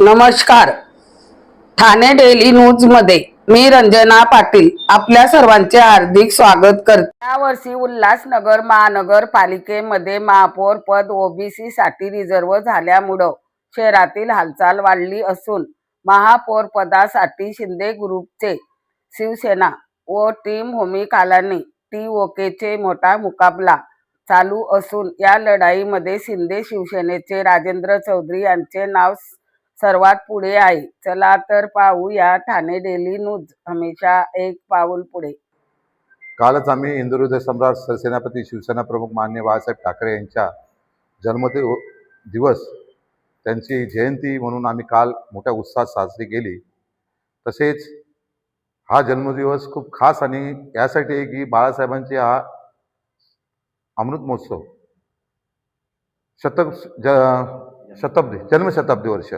नमस्कार. ठाणे डेली न्यूजमध्ये मी रंजना पाटील आपल्या सर्वांचे हार्दिक स्वागत करते. यावर्षी उल्हासनगर महानगरपालिकेमध्ये महापौर पद ओबीसी साठी रिझर्व्ह झाल्यामुळं शहरातील हालचाल वाढली असून महापौर पदासाठी शिंदे ग्रुपचे शिवसेना व टीम होमी कालानी टी ओकेचे मोठा मुकाबला चालू असून या लढाईमध्ये शिंदे शिवसेनेचे राजेंद्र चौधरी यांचे नाव सर्वात पुढे आहे. चला तर पाहूया ठाणे डेली न्यूज. हमेशा एक पाऊल पुढे. कालच आम्ही हिंदू सम्राट सरसेनापती शिवसेना प्रमुख मान्य बाळासाहेब ठाकरे यांच्या जन्मदिव दिवस त्यांची जयंती म्हणून आम्ही काल मोठ्या उत्साहात साजरी केली. तसेच हा जन्मदिवस खूप खास आणि यासाठी की बाळासाहेबांचे हा अमृत महोत्सव. शतक ज शताब्दी जन्मशताब्दी वर्ष.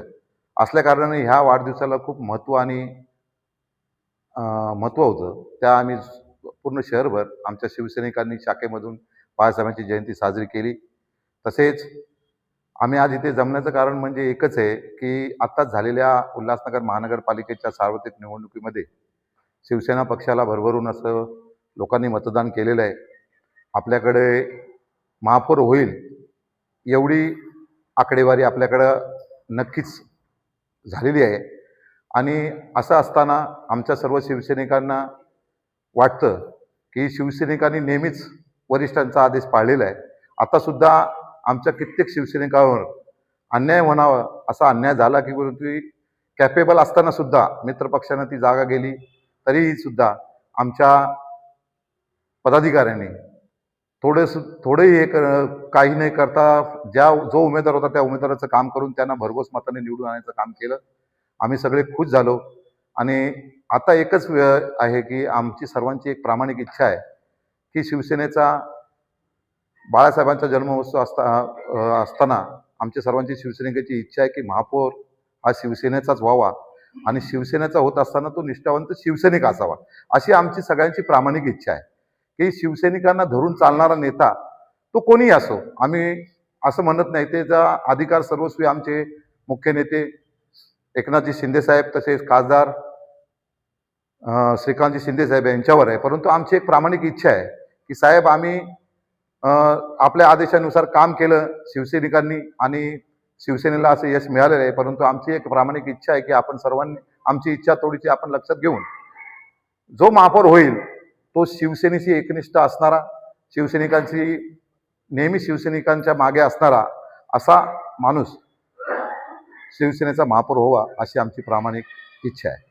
असल्याकारणाने ह्या वाढदिवसाला खूप महत्त्व आणि महत्त्व होतं. त्या आम्ही पूर्ण शहरभर आमच्या शिवसैनिकांनी शाखेमधून बाळासाहेबांची जयंती साजरी केली. तसेच आम्ही आज इथे जमण्याचं कारण म्हणजे एकच आहे की आत्ताच झालेल्या उल्हासनगर महानगरपालिकेच्या सार्वत्रिक निवडणुकीमध्ये शिवसेना पक्षाला भरभरून असं लोकांनी मतदान केलेलं आहे. आपल्याकडे महापौर होईल एवढी आकडेवारी आपल्याकडं नक्कीच झालेली आहे. आणि असं असताना आमच्या सर्व शिवसैनिकांना वाटतं की शिवसैनिकांनी नेहमीच वरिष्ठांचा आदेश पाळलेला आहे. आतासुद्धा आमच्या कित्येक शिवसैनिकांवर अन्याय म्हणावं असा अन्याय झाला की परंतु कॅपेबल असताना सुद्धा मित्रपक्षानं ती जागा गेली तरीही सुद्धा आमच्या पदाधिकाऱ्यांनी थोडंसं थोडंही हे काही नाही करता ज्या जो उमेदवार होता त्या उमेदवाराचं काम करून त्यांना भरघोस मताने निवडून आणायचं काम केलं. आम्ही सगळे खुश झालो. आणि आता एकच वेळ आहे की आमची सर्वांची एक प्रामाणिक इच्छा आहे की शिवसेनेचा बाळासाहेबांचा जन्मोत्सव असता असताना आमच्या सर्वांची शिवसैनिकाची इच्छा आहे की महापौर हा शिवसेनेचाच व्हावा. आणि शिवसेनेचा होत असताना तो निष्ठावंत शिवसैनिक असावा. अशी आमची सगळ्यांची प्रामाणिक इच्छा आहे. की शिवसैनिकांना धरून चालणारा नेता तो कोणीही असो आम्ही असं म्हणत नाही. त्याचा अधिकार सर्वस्वी आमचे मुख्य नेते एकनाथजी शिंदेसाहेब तसेच खासदार श्रीकांतजी शिंदेसाहेब यांच्यावर आहे. परंतु आमची एक प्रामाणिक इच्छा आहे की साहेब आम्ही अं, आपल्या आदेशानुसार काम केलं शिवसैनिकांनी आणि शिवसेनेला असं यश मिळालेलं आहे. परंतु आमची एक प्रामाणिक इच्छा आहे की आपण सर्वांनी आमची इच्छा थोडीशी आपण लक्षात घेऊन जो महापौर होईल तो शिवसेनेशी एकनिष्ठ असणारा शिवसैनिकांची नेहमी शिवसैनिकांच्या मागे असणारा असा माणूस शिवसेनेचा महापौर व्हावा अशी आमची प्रामाणिक इच्छा आहे.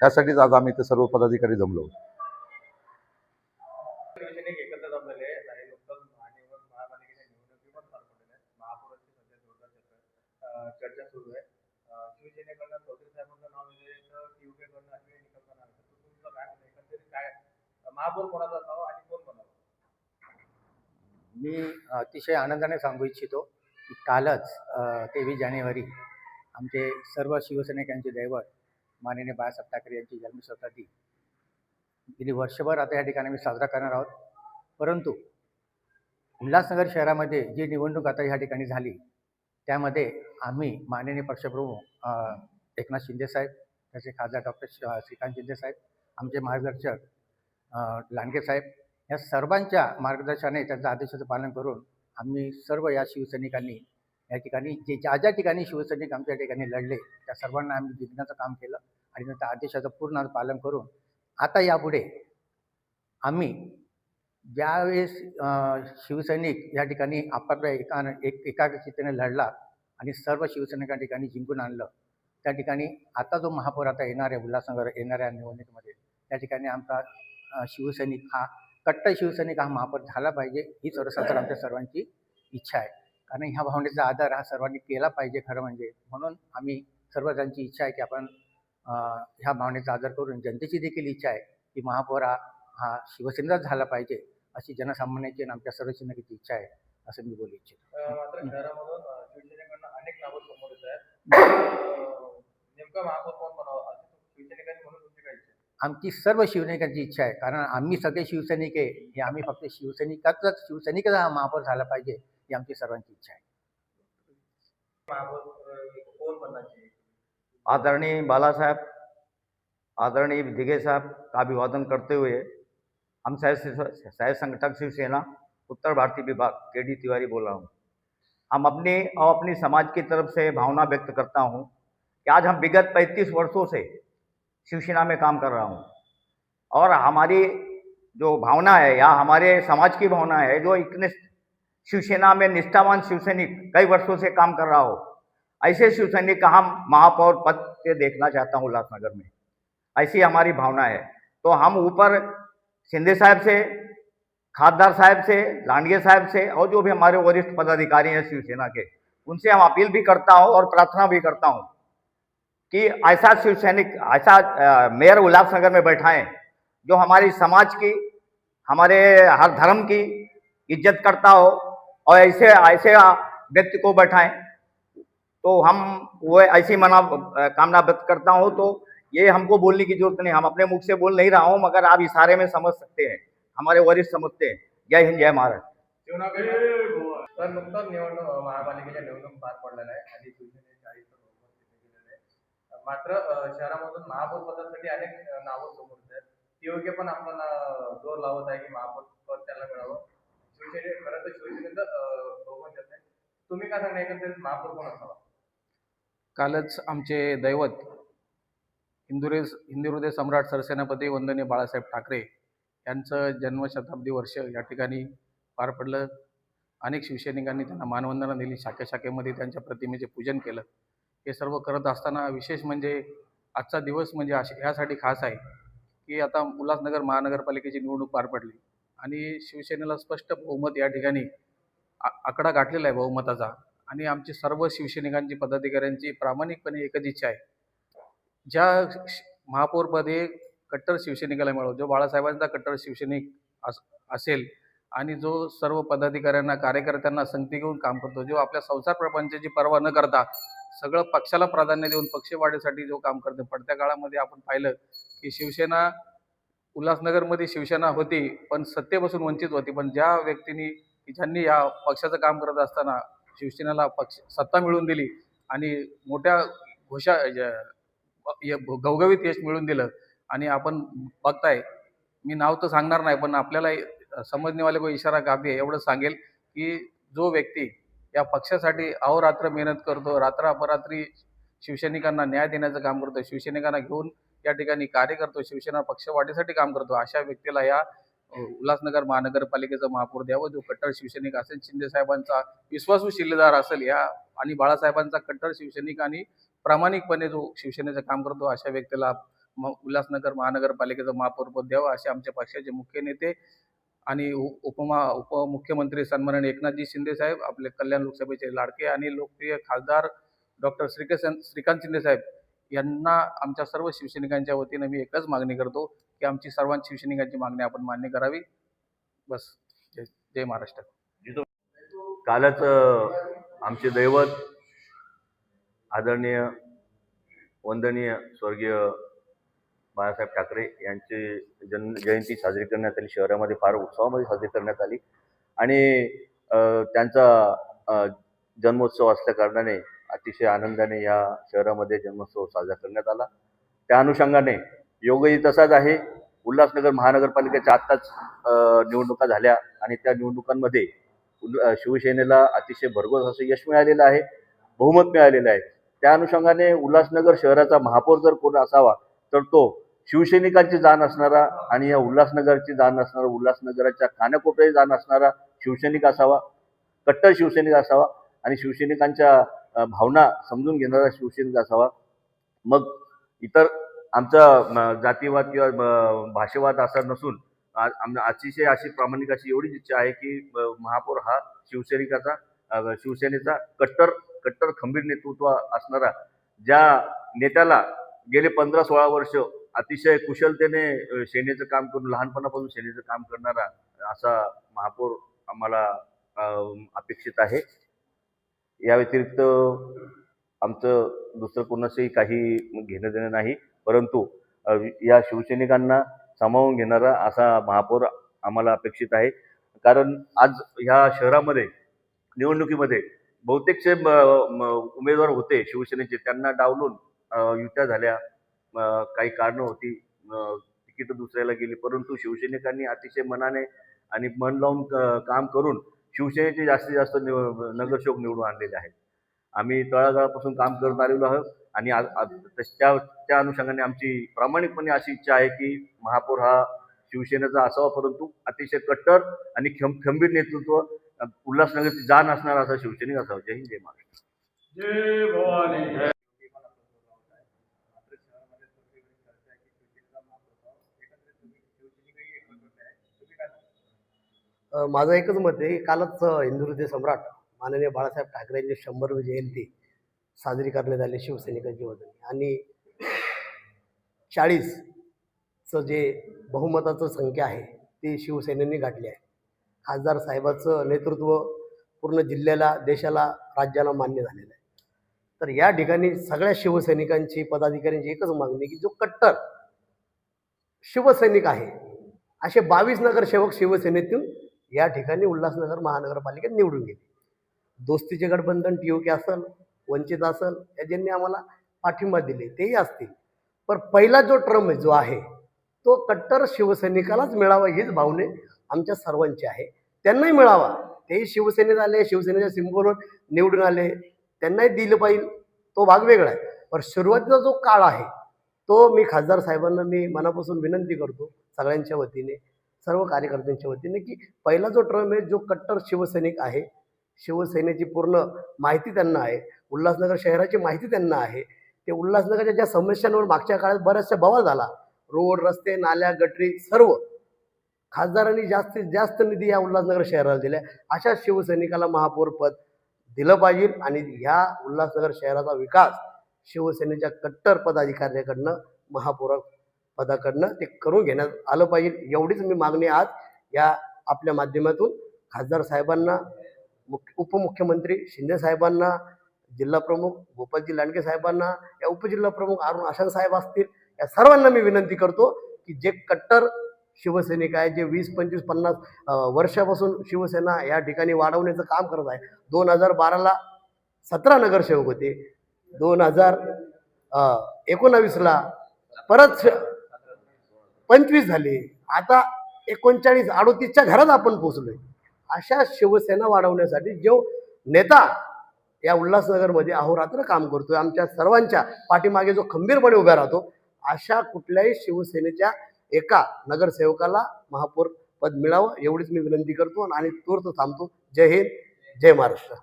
त्यासाठीच आज आम्ही इथे सर्व पदाधिकारी जमलो चर्चा सुरू आहे. शिवसेनेकडनं चौधरी साहेबांचं नाव दिले तर तुमचं काय एकंदरीत काय महापौर कोणाचा असावा आणि कोण बनावं मी अतिशय आनंदाने सांगू इच्छितो की कालच तेवीस जानेवारी आमचे सर्व शिवसैनिकांचे दैवत माननीय बाळासाहेब ठाकरे यांची जन्मशताब्दी. गेली वर्षभर आता या ठिकाणी आम्ही साजरा करणार आहोत. परंतु उल्हासनगर शहरामध्ये जी निवडणूक आता या ठिकाणी झाली त्यामध्ये आम्ही माननीय पक्षप्रमुख एकनाथ शिंदेसाहेब तसे खासदार डॉक्टर श्रीकांत शिंदेसाहेब आमचे मार्गदर्शक लांडगे साहेब या सर्वांच्या मार्गदर्शनाने त्यांच्या आदेशाचं पालन करून आम्ही सर्व या शिवसैनिकांनी या ठिकाणी जे ज्या ज्या ठिकाणी शिवसैनिक आमच्या ठिकाणी लढले त्या सर्वांना आम्ही जिंकण्याचं काम केलं आणि त्या आदेशाचं पूर्ण पालन करून आता यापुढे आम्ही ज्यावेळेस शिवसैनिक या ठिकाणी आपापल्या एका एक एकाग्रचितेने लढला आणि सर्व शिवसैनिकां ठिकाणी जिंकून आणलं त्या ठिकाणी आता जो महापौर आता येणार आहे उल्हासनगर येणाऱ्या निवडणुकीमध्ये त्या ठिकाणी आमचा शिवसैनिक हा कट्टर शिवसैनिक हा महापौर झाला पाहिजे ही सर्वसाधारण आमच्या सर्वांची इच्छा आहे. कारण ह्या भावनेचा आदर हा सर्वांनी केला पाहिजे खरं म्हणजे. म्हणून आम्ही सर्वजणांची इच्छा आहे की आपण ह्या भावनेचा आदर करून जनतेची देखील इच्छा आहे की महापौर हा हा शिवसेनेचाच झाला पाहिजे अशी जनसामान्याची आणि आमच्या सर्व शिवसैनिकांची इच्छा आहे असं मी बोलू इच्छितो. आमची सर्व शिवसैनिकांची इच्छा आहे. कारण आम्ही सगळे शिवसैनिक आहे. हे आम्ही फक्त शिवसैनिकाचाच शिवसैनिकच हा महापौर झाला पाहिजे ही आमची सर्वांची इच्छा आहे. बनायचे आदरणीय बाला साहब आदरणीय दिघे साहब का अभिवादन करते हुए हम सह संगठक शिवसेना उत्तर भारतीय विभाग के डी तिवारी बोल रहा हूँ। हम अपने और अपनी समाज की तरफ़ से भावना व्यक्त करता हूँ कि आज हम विगत 35 वर्षों से शिवसेना में काम कर रहा हूँ। और हमारी जो भावना है या हमारे समाज की भावना है, जो निष्ठ- शिवसेना में निष्ठावान शिवसैनिक कई वर्षों से काम कर रहा हो, ऐसे शिवसैनिक का हम महापौर पद से देखना चाहता हूँ उल्लासनगर में। ऐसी हमारी भावना है। तो हम ऊपर शिंदे साहब से, खासदार साहब से लांडगे साहब से और जो भी हमारे वरिष्ठ पदाधिकारी हैं शिवसेना के, उनसे हम अपील भी करता हूँ और प्रार्थना भी करता हूँ। कि ऐसा शिव सैनिक ऐसा मेयर उल्लासनगर में बैठाएँ जो हमारी समाज की हमारे हर धर्म की इज़्ज़त करता हो और ऐसे ऐसे व्यक्ति को बैठाएँ। तो हम वो ऐसी मना कामना व्यक्त करता हूँ तो ये हमको बोलने की ज़रूरत नहीं। हम अपने मुख से बोल नहीं रहा हूँ मगर आप इशारे में समझ सकते हैं। हमारे वरिष्ठ समझते हैं जय हिंद जय महाराष्ट्र शिवनगर तर नुकतंच निवडणूक महापालिकेच्या निवडणूक पार पडलेल्या आहे आणि मात्र शहरामधून महापौर पदासाठी अनेक नावं समोर येत आहेत योग्य पण आपण जोर लावत आहे की महापौर पद त्याला मिळावं. शिवसेने खरं तर शिवसेनेचं बहुमत येत आहे तुम्ही काय सांगणार? एकंदरीत महापौर कोण असावा? कालच आमचे दैवत हिंदुरे हिंदुहृदय सम्राट सरसेनापती वंदनीय बाळासाहेब ठाकरे यांचं जन्मशताब्दी वर्ष या ठिकाणी पार पडलं. अनेक शिवसैनिकांनी त्यांना मानवंदना दिली. शाखेशाखेमध्ये त्यांच्या प्रतिमेचे पूजन केलं. हे सर्व करत असताना विशेष म्हणजे आजचा दिवस म्हणजे अश ह्यासाठी खास आहे की आता उल्हासनगर महानगरपालिकेची निवडणूक पार पडली आणि शिवसेनेला स्पष्ट बहुमत या ठिकाणी आ- आकडा गाठलेला आहे बहुमताचा. आणि आमची सर्व शिवसैनिकांची पदाधिकाऱ्यांची प्रामाणिकपणे एकच इच्छा आहे. ज्या महापौरपदे कट्टर शिवसैनिकाला मिळव जो बाळासाहेबांचा कट्टर शिवसैनिक अस असेल आणि जो सर्व पदाधिकाऱ्यांना कार्यकर्त्यांना संगती घेऊन काम करतो जो आपल्या संसार प्रपंचाची पर्वा न करता सगळं पक्षाला प्राधान्य देऊन पक्षवाढीसाठी जो काम करतो. पडत्या काळामध्ये आपण पाहिलं की शिवसेना उल्हासनगरमध्ये शिवसेना होती पण सत्तेपासून वंचित होती. पण ज्या व्यक्तींनी की ज्यांनी या पक्षाचं काम करत असताना शिवसेनेला पक्ष सत्ता मिळवून दिली आणि मोठ्या घोषा गवगवीत यश मिळवून दिलं आणि आपण बघताय मी नाव तर सांगणार नाही पण आपल्याला समजणेवाले को इशारा काफी आहे एवढं सांगेल की जो व्यक्ती या पक्षासाठी अहोरात्र मेहनत करतो. रात्र अपरात्री शिवसैनिकांना न्याय देण्याचं काम करतो. शिवसैनिकांना घेऊन या ठिकाणी कार्य करतो. शिवसेना पक्षवाढीसाठी काम करतो. अशा व्यक्तीला या उल्हासनगर महानगरपालिकेचा महापौर द्यावं. जो कट्टर शिवसैनिक असेल शिंदे साहेबांचा विश्वासू शिल्लेदार असेल या आणि बाळासाहेबांचा कट्टर शिवसैनिक आणि प्रामाणिकपणे जो शिवसेनेचं काम करतो अशा व्यक्तीला उल्हासनगर महानगरपालिकेचं महापौरपद द्यावं असे आमच्या पक्षाचे मुख्य नेते आणि उपमा उपमुख्यमंत्री सन्माननीय एकनाथजी शिंदे साहेब आपले कल्याण लोकसभेचे लाडके आणि लोकप्रिय खासदार डॉक्टर श्रीकांत श्रीकांत शिंदे साहेब यांना आमच्या सर्व शिवसैनिकांच्या वतीनं मी एकच मागणी करतो की आमची सर्वांची शिवसैनिकांची मागणी आपण मान्य करावी. बस जय जय महाराष्ट्र. कालच आमचे दैवत आदरणीय वंदनीय स्वर्गीय बाळासाहेब ठाकरे यांची जन्म जयंती साजरी करण्यात आली. शहरामध्ये फार उत्सवामध्ये साजरी करण्यात आली. आणि त्यांचा जन्मोत्सव असल्या कारणाने अतिशय आनंदाने या शहरामध्ये जन्मोत्सव साजरा करण्यात आला. त्या अनुषंगाने योगही तसाच आहे. उल्हासनगर महानगरपालिकेच्या आत्ताच निवडणुका झाल्या आणि त्या निवडणुकांमध्ये शिवसेनेला अतिशय भरघोस असं यश मिळालेलं आहे. बहुमत मिळालेलं आहे. त्या अनुषंगाने उल्हासनगर शहराचा महापौर जर कोण असावा तर तो शिवसैनिकांची जाण असणारा आणि या उल्हासनगरची जाण असणारा उल्हासनगराच्या कानाकोपऱ्याची जाण असणारा शिवसैनिक असावा कट्टर शिवसैनिक असावा आणि शिवसैनिकांच्या भावना समजून घेणारा शिवसैनिक असावा. मग इतर आमचा जातीवाद किंवा भाषेवाद असा नसून आम- अतिशय अशी प्रामाणिक अशी एवढीच इच्छा आहे की महापौर हा शिवसैनिकाचा शिवसेनेचा कट्टर कट्टर खंबीर नेतृत्व असणारा ज्या नेत्याला गेले पंधरा सोळा वर्ष अतिशय कुशलतेने सेनेचं काम करून लहानपणापासून सेनेचं काम करणारा असा महापौर आम्हाला अपेक्षित आहे. या व्यतिरिक्त आमचं दुसरं कोणाचंही काही घेणं देणं नाही परंतु या शिवसैनिकांना सामावून घेणारा असा महापौर आम्हाला अपेक्षित आहे. कारण आज ह्या शहरामध्ये निवडणुकीमध्ये बहुतेकचे म- उमेदवार होते शिवसेनेचे त्यांना डावलून युत्या झाल्या. काही कारणं होती. तिकीट दुसऱ्याला गेली. परंतु शिवसैनिकांनी अतिशय मनाने आणि मन लावून काम करून शिवसेनेचे जास्तीत जास्त नगरसेवक निवडून आणलेले आहेत. आम्ही तळागाळापासून काम करत आलेलो आहोत आणि त्या त्या अनुषंगाने आमची प्रामाणिकपणे अशी इच्छा आहे की महापौर हा शिवसेनेचा असावा परंतु अतिशय कट्टर आणि खं खंबीर नेतृत्व उल्हासनगरची जाण असणारा असा शिवसैनिक असावा. जय हिंद जय महाराष्ट्र शहरामध्ये सगळीकडे चर्चा आहे की शिवसेनेचा महापौर व्हावा. एकंदरीत तुम्ही शिवसैनिकही एकत्र आहे तुम्ही काय सांगता? अ, माझं एकच मत आहे की कालच अ, हिंदू हृदय सम्राट माननीय बाळासाहेब ठाकरेंची शंभरवी जयंती साजरी करण्यात आली शिवसैनिकांची वतीने आणि चाळीसचं जे बहुमताचं संख्या आहे ती शिवसेनेने गाठली आहे. खासदार साहेबाचं नेतृत्व पूर्ण जिल्ह्याला देशाला राज्याला मान्य झालेलं आहे. तर या ठिकाणी सगळ्या शिवसैनिकांची पदाधिकाऱ्यांची एकच मागणी की जो कट्टर शिवसैनिक आहे असे बावीस नगरसेवक शिवसेनेतून या ठिकाणी उल्हासनगर महानगरपालिकेत निवडून गेले. दोस्तीचे गठबंधन टी के असेल वंचित असेल या ज्यांनी आम्हाला पाठिंबा दिले तेही असतील. पण पहिला जो ट्रम जो आहे तो कट्टर शिवसैनिकालाच मिळावा हीच भावने आमच्या सर्वांची आहे. त्यांनाही मिळावा. तेही शिवसेनेत आले शिवसेनेच्या सिंबलवर निवडून आले. त्यांनाही दिलं पाहिजे. तो भाग वेगळा आहे. पण सुरुवातीचा जो काळ आहे तो मी खासदार साहेबांना मी मनापासून विनंती करतो सगळ्यांच्या वतीने सर्व कार्यकर्त्यांच्या वतीने की पहिला जो ट्रम आहे जो कट्टर शिवसैनिक आहे. शिवसेनेची पूर्ण माहिती त्यांना आहे. उल्हासनगर शहराची माहिती त्यांना आहे. ते उल्हासनगरच्या ज्या समस्यांवर मागच्या काळात बऱ्याचशा बवाल झाला. रोड रस्ते नाल्या गटरी सर्व. खासदारांनी जास्तीत जास्त निधी या उल्हासनगर शहराला दिल्या. अशा शिवसैनिकाला महापौर पद दिलं पाहिजे आणि ह्या उल्हासनगर शहराचा विकास शिवसेनेच्या कट्टर पदाधिकाऱ्याकडनं महापौर पदाकडनं ते करून घेण्यात आलं पाहिजे. एवढीच मी मागणी आज या आपल्या माध्यमातून. खासदार साहेबांना मुख्य उपमुख्यमंत्री शिंदे साहेबांना जिल्हा प्रमुख गोपालजी लांडगे साहेबांना या उपजिल्हा प्रमुख अरुण आशान साहेब असतील या सर्वांना मी विनंती करतो की जे कट्टर शिवसैनिक आहे जे वीस पंचवीस पन्नास वर्षापासून शिवसेना या ठिकाणी वाढवण्याचं काम करत आहे. दोन हजार बाराला सतरा नगरसेवक होते. दोन हजार एकोणावीसला परत पंचवीस झाले. आता एकोणचाळीस अडोतीसच्या घरात आपण पोचलोय अशा शिवसेना वाढवण्यासाठी जो नेता या उल्हासनगरमध्ये अहोरात्र काम करतोय आमच्या सर्वांच्या पाठीमागे जो खंबीरपणे उभा राहतो अशा कुठल्याही शिवसेनेच्या एका नगरसेवकाला महापौर पद मिळावं एवढीच मी विनंती करतो आणि तूर्त थांबतो. जय हिंद जय महाराष्ट्र.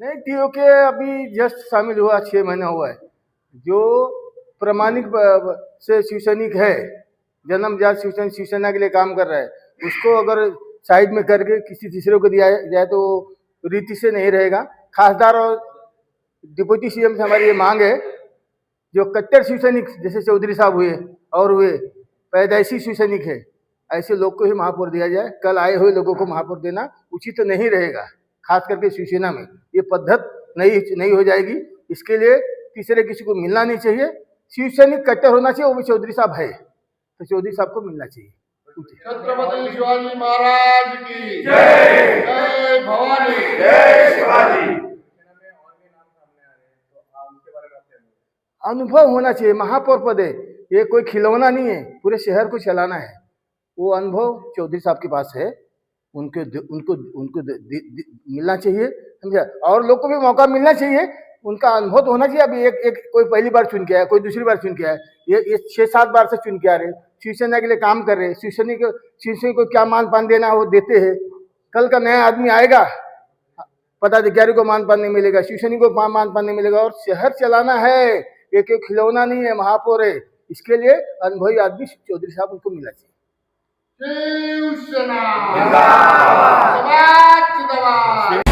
नहीं टीओ के अभी जस्ट शामिल हुआ छः महीना हुआ है। जो प्रमाणिक से शिवसैनिक है जन्मजात शिवसैनिक, शिवसेना के लिए काम कर रहा है, उसको अगर साइड में करके किसी तीसरे को दिया जाए तो रीति से नहीं रहेगा। खासदार और डिप्टी सीएम से हमारी ये मांग है, जो कट्टर शिवसैनिक, जैसे चौधरी साहब हुए और हुए पैदाइशी शिवसैनिक है, ऐसे लोग को ही महापौर दिया जाए। कल आए हुए लोगों को महापौर देना उचित तो नहीं रहेगा। खास करके शिवसेना में। ये पद्धत नहीं नहीं हो जाएगी। इसके लिए तीसरे किसी को मिलना नहीं चाहिए। शिवसैनिक कट्टर होना चाहिए वो भी चौधरी साहब है। तो चौधरी साहब को मिलना चाहिए। छत्रपती शिवाजी महाराज की जय। जय भवानी। जय शिवाजी। शिवसेना में और भी नाम सामने आ रहे हैं तो आप उसके बारे में आप क्या बोलेंगे? अनुभव होना चाहिए महापौर पद है। ये कोई खिलौना नहीं है पूरे शहर को चलाना है। वो अनुभव चौधरी साहब के पास है। उनको उनको उनको मिलना चाहिए, समझा? और लोग को भी मौका मिलना चाहिए। उनका अनुभव तो होना चाहिए। अभी एक एक कोई पहली बार चुन के आया, कोई दूसरी बार चुन के आया। ये ये छः सात बार से चुन के आ रहे शिवसेना के लिए काम कर रहे हैं। शिवसेना को शिवसेना को क्या मान पान देना है वो देते हैं। कल का नया आदमी आएगा पदाधिकारी को मान पान नहीं मिलेगा, शिवसैनिक को मान पान नहीं मिलेगा। और शहर चलाना है। एक एक खिलौना नहीं है, महापौर है। इसके लिए अनुभवी आदमी चौधरी साहब उनको मिलना चाहिए। 就是啦，知道吧？知道吧？知道吧？